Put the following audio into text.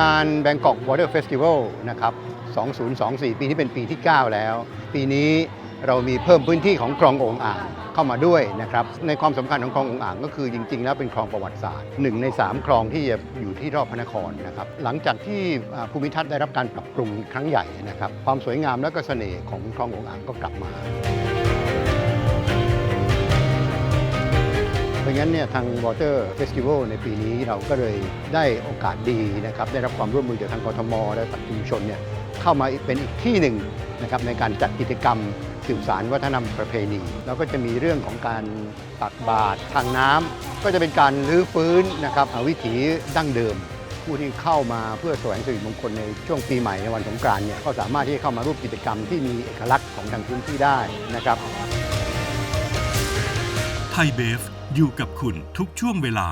งาน Bangkok Water Festival นะครับ 2024 ปีนี้เป็นปีที่ 9 แล้ว ปีนี้เรามีเพิ่มพื้นที่ของคลององอ่างเข้ามาด้วยนะครับ ในความสำคัญของคลององอ่างก็คือจริง ๆ แล้วเป็นคลองประวัติศาสตร์หนึ่งใน 3 คลองที่จะอยู่ที่รอบพระนครนะครับ หลังจากที่ภูมิทัศน์ได้รับการปรับปรุงครั้งใหญ่นะครับ ความสวยงามและก็เสน่ห์ของคลององอ่างก็กลับมาะงั้นเนี่ยทาง Water Festival ในปีนี้เราก็เลยได้โอกาสดีนะครับได้รับความร่วมมือจากทางกทม และจากชุมชนเนี่ยเข้ามาเป็นอีกที่หนึ่งนะครับในการจัดกิจกรรมสืบสารวัฒนธรรมประเพณี แล้วก็จะมีเรื่องของการตักบาตรทางน้ำก็จะเป็นการรื้อฟื้นนะครับวิถีดั้งเดิม ผู้ที่เข้ามาเพื่อแสวงสิริมงคลในช่วงปีใหม่ในวันสงกรานต์เนี่ยก็สามารถที่จะเข้ามาร่วมกิจกรรมที่มีเอกลักษณ์ของทางพื้นที่ได้นะครับ ไทยเบฟอยู่กับคุณทุกช่วงเวลา